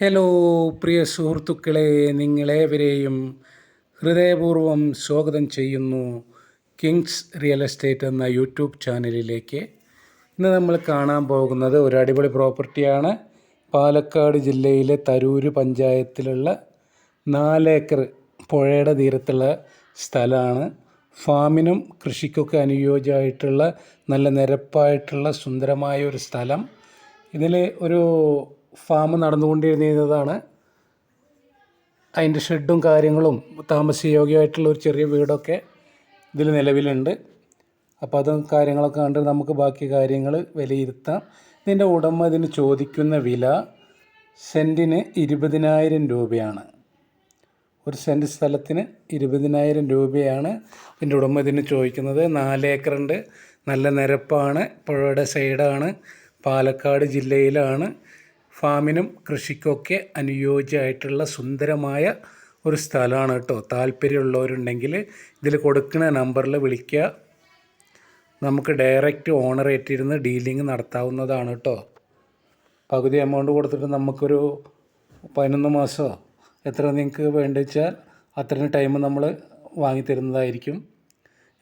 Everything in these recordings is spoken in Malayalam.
ഹലോ പ്രിയ സുഹൃത്തുക്കളെ നിങ്ങളേവരെയും ഹൃദയപൂർവം സ്വാഗതം ചെയ്യുന്നു കിങ്സ് റിയൽ എസ്റ്റേറ്റ് എന്ന യൂട്യൂബ് ചാനലിലേക്ക്. ഇന്ന് നമ്മൾ കാണാൻ പോകുന്നത് ഒരു അടിപൊളി പ്രോപ്പർട്ടിയാണ്. പാലക്കാട് ജില്ലയിലെ തരൂര് പഞ്ചായത്തിലുള്ള നാലേക്കർ പുഴയുടെ തീരത്തുള്ള സ്ഥലമാണ്. ഫാമിനും കൃഷിക്കൊക്കെ അനുയോജ്യമായിട്ടുള്ള നല്ല നിരപ്പായിട്ടുള്ള സുന്ദരമായ ഒരു സ്ഥലം. ഇതിൽ ഒരു ഫാം നടന്നുകൊണ്ടിരുന്നതാണ്. അതിന്റെ ഷെഡും കാര്യങ്ങളും താമസയോഗ്യമായിട്ടുള്ള ഒരു ചെറിയ വീടൊക്കെ ഇതിൽ നിലവിലുണ്ട്. അപ്പോൾ അതും കാര്യങ്ങളൊക്കെ കണ്ട് നമുക്ക് ബാക്കി കാര്യങ്ങൾ വിലയിരുത്താം. ഇതിന്റെ ഉടമ ഇതിന് ചോദിക്കുന്ന വില സെന്റിന് ഇരുപതിനായിരം രൂപയാണ്. ഒരു സെന്റ് സ്ഥലത്തിന് ഇരുപതിനായിരം രൂപയാണ് ഇതിന്റെ ഉടമ ഇതിന് ചോദിക്കുന്നത്. നാല് ഏക്കറുണ്ട്. നല്ല നിരപ്പാണ്. പുഴയുടെ സൈഡാണ് പാലക്കാട് ജില്ലയിലാണ്. ഫാമിനും കൃഷിക്കൊക്കെ അനുയോജ്യമായിട്ടുള്ള സുന്ദരമായ ഒരു സ്ഥലമാണ് കേട്ടോ. താല്പര്യമുള്ളവരുണ്ടെങ്കിൽ ഇതിൽ കൊടുക്കുന്ന നമ്പറിൽ വിളിക്കുക. നമുക്ക് ഡയറക്റ്റ് ഓണറേറ്റിരുന്ന് ഡീലിംഗ് നടത്താവുന്നതാണ് കേട്ടോ. പകുതി എമൗണ്ട് കൊടുത്തിട്ട് നമുക്കൊരു പതിനൊന്ന് മാസമോ എത്ര നിങ്ങൾക്ക് വേണ്ടി വെച്ചാൽ അത്രയും ടൈം നമ്മൾ വാങ്ങിത്തരുന്നതായിരിക്കും.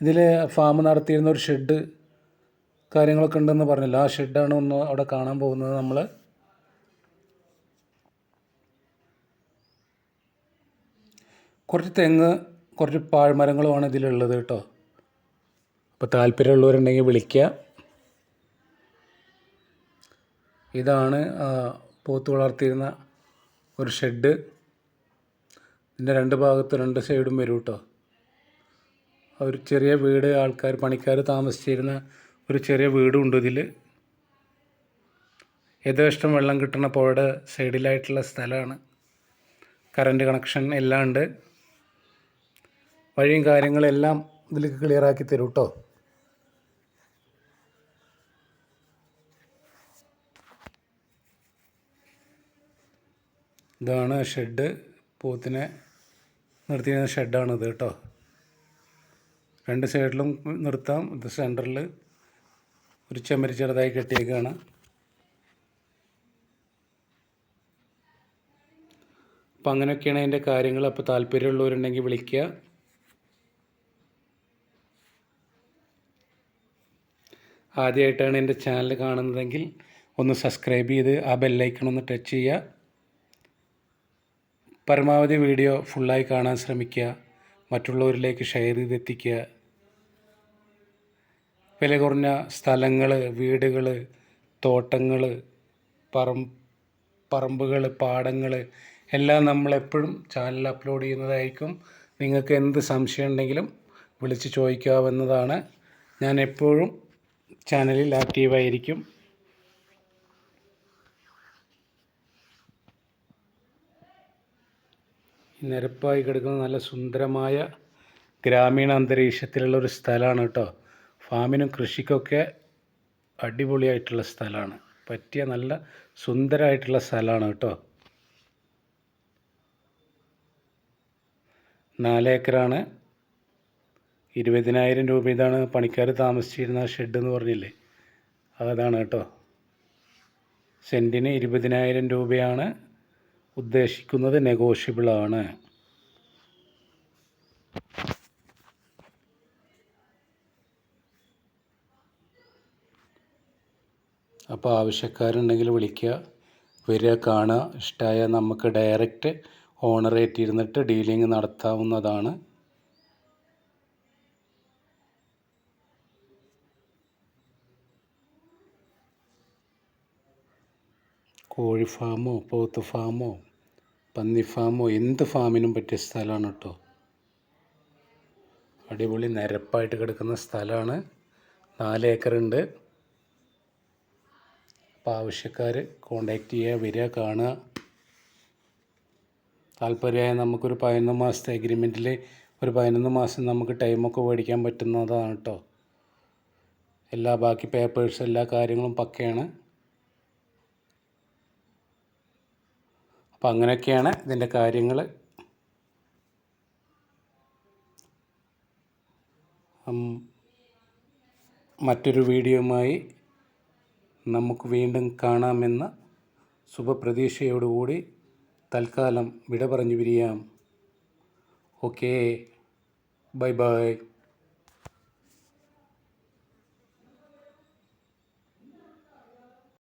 ഇതിൽ ഫാം നടത്തിയിരുന്ന ഒരു ഷെഡ് കാര്യങ്ങളൊക്കെ ഉണ്ടെന്ന് പറഞ്ഞല്ലോ. ആ ഷെഡാണ് ഒന്ന് അവിടെ കാണാൻ പോകുന്നത് നമ്മൾ. കുറച്ച് തെങ്ങ് കുറച്ച് പാഴ്മരങ്ങളുമാണ് ഇതിലുള്ളത് കേട്ടോ. അപ്പോൾ താല്പര്യമുള്ളവരുണ്ടെങ്കിൽ വിളിക്കുക. ഇതാണ് പോത്ത് വളർത്തിയിരുന്ന ഒരു ഷെഡ്. ഇതിന്റെ രണ്ട് ഭാഗത്ത് രണ്ട് സൈഡും വരും കേട്ടോ. ഒരു ചെറിയ വീട് ആൾക്കാർ പണിക്കാർ താമസിച്ചിരുന്ന ഒരു ചെറിയ വീടും ഉണ്ട് ഇതിൽ യഥേഷ്ടം വെള്ളം കിട്ടുന്ന പുഴയുടെ സൈഡിലായിട്ടുള്ള സ്ഥലമാണ്. കറണ്ട് കണക്ഷൻ എല്ലാം ഉണ്ട്. വഴിയും കാര്യങ്ങളെല്ലാം ഇതിലേക്ക് ക്ലിയറാക്കി തരും കേട്ടോ ഇതാണ് ഷെഡ്. പോത്തിനെ നിർത്തിയിരുന്ന ഇത് കേട്ടോ രണ്ട് സൈഡിലും നിർത്താം. ഇത് സെന്ററിൽ ഒരു ചെമ്മരി ചെറുതായി കെട്ടിയേക്കാണ്. അപ്പം അങ്ങനെയൊക്കെയാണ് അതിന്റെ കാര്യങ്ങൾ അപ്പോൾ താല്പര്യമുള്ളവരുണ്ടെങ്കിൽ വിളിക്കുക ആദ്യമായിട്ടാണ് എന്റെ ചാനൽ കാണുന്നതെങ്കിൽ ഒന്ന് സബ്സ്ക്രൈബ് ചെയ്ത് ആ ബെല്ലൈക്കൺ ഒന്ന് ടച്ച് ചെയ്യുക. പരമാവധി വീഡിയോ ഫുള്ളായി കാണാൻ ശ്രമിക്കുക. മറ്റുള്ളവരിലേക്ക് ഷെയർ ചെയ്തെത്തിക്കുക. വില കുറഞ്ഞ സ്ഥലങ്ങൾ വീടുകൾ തോട്ടങ്ങൾ പറം പറമ്പുകൾ പാടങ്ങൾ എല്ലാം നമ്മളെപ്പോഴും ചാനൽ അപ്ലോഡ് ചെയ്യുന്നതായിരിക്കും. നിങ്ങൾക്ക് എന്ത് സംശയം ഉണ്ടെങ്കിലും വിളിച്ച് ചോദിക്കാവുന്നതാണ്. ഞാൻ എപ്പോഴും ചാനലിൽ ആക്റ്റീവായിരിക്കും. നിരപ്പായി കിടക്കുന്ന നല്ല സുന്ദരമായ ഗ്രാമീണ അന്തരീക്ഷത്തിലുള്ള ഒരു സ്ഥലമാണ് കേട്ടോ. ഫാമിനും കൃഷിക്കൊക്കെ അടിപൊളിയായിട്ടുള്ള സ്ഥലമാണ്. പറ്റിയ നല്ല സുന്ദരമായിട്ടുള്ള സ്ഥലമാണ് കേട്ടോ. നാലേക്കറാണ് ഇരുപതിനായിരം രൂപ ഇതാണ് പണിക്കാർ താമസിച്ചിരുന്ന ഷെഡ് എന്ന് പറഞ്ഞില്ലേ? അതാണ് കേട്ടോ. സെന്റിന് ഇരുപതിനായിരം രൂപയാണ് ഉദ്ദേശിക്കുന്നത് നെഗോഷ്യബിളാണ് അപ്പോൾ ആവശ്യക്കാരുണ്ടെങ്കിൽ വിളിക്കുക. വരിക കാണുക. ഇഷ്ടമായ നമുക്ക് ഡയറക്റ്റ് ഓണറേറ്റ് ഇരുന്നിട്ട് ഡീലിംഗ് നടത്താവുന്നതാണ്. കോഴി ഫാമോ പോത്ത് ഫാമോ പന്നി ഫാമോ എന്ത് ഫാമിനും പറ്റിയ സ്ഥലമാണ് കേട്ടോ അടിപൊളി നിരപ്പായിട്ട് കിടക്കുന്ന സ്ഥലമാണ്. നാല് ഏക്കറുണ്ട് അപ്പോൾ ആവശ്യക്കാർ കോണ്ടാക്ട് ചെയ്യുക വരിക കാണുക. താല്പര്യമായ നമുക്കൊരു പതിനൊന്ന് മാസത്തെ എഗ്രിമെന്റിൽ ഒരു പതിനൊന്ന് മാസം നമുക്ക് ടൈമൊക്കെ മേടിക്കാൻ പറ്റുന്നതാണ് കേട്ടോ എല്ലാ ബാക്കി പേപ്പേഴ്സ് എല്ലാ കാര്യങ്ങളും പക്കയാണ്. അപ്പോൾ അങ്ങനെയൊക്കെയാണ് ഇതിന്റെ കാര്യങ്ങൾ മറ്റൊരു വീഡിയോയുമായി നമുക്ക് വീണ്ടും കാണാമെന്ന ശുഭപ്രതീക്ഷയോടുകൂടി തൽക്കാലം വിട പറഞ്ഞു പിരിയാം ഓക്കേ ബൈ ബൈ.